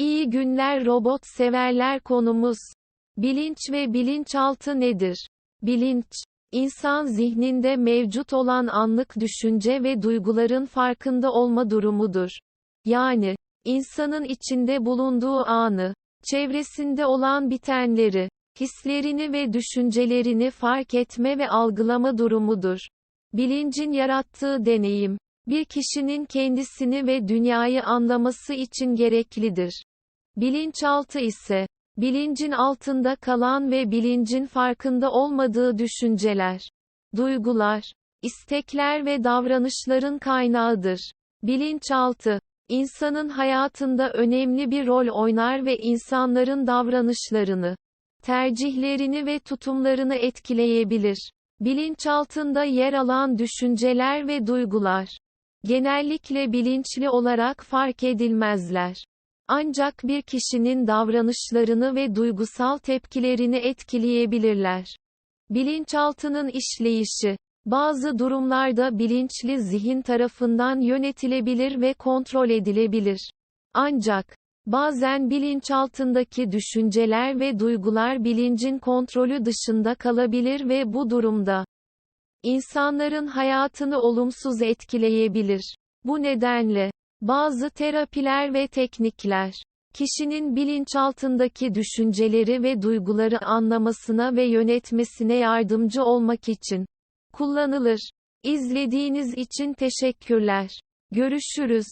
İyi günler robot severler konumuz. Bilinç ve bilinçaltı nedir? Bilinç, insan zihninde mevcut olan anlık düşünce ve duyguların farkında olma durumudur. Yani, insanın içinde bulunduğu anı, çevresinde olan bitenleri, hislerini ve düşüncelerini fark etme ve algılama durumudur. Bilincin yarattığı deneyim, bir kişinin kendisini ve dünyayı anlaması için gereklidir. Bilinçaltı ise, bilincin altında kalan ve bilincin farkında olmadığı düşünceler, duygular, istekler ve davranışların kaynağıdır. Bilinçaltı, insanın hayatında önemli bir rol oynar ve insanların davranışlarını, tercihlerini ve tutumlarını etkileyebilir. Bilinçaltında yer alan düşünceler ve duygular, genellikle bilinçli olarak fark edilmezler. Ancak bir kişinin davranışlarını ve duygusal tepkilerini etkileyebilirler. Bilinçaltının işleyişi, bazı durumlarda bilinçli zihin tarafından yönetilebilir ve kontrol edilebilir. Ancak, bazen bilinçaltındaki düşünceler ve duygular bilincin kontrolü dışında kalabilir ve bu durumda, insanların hayatını olumsuz etkileyebilir. Bu nedenle, bazı terapiler ve teknikler, kişinin bilinçaltındaki düşünceleri ve duyguları anlamasına ve yönetmesine yardımcı olmak için kullanılır. İzlediğiniz için teşekkürler. Görüşürüz.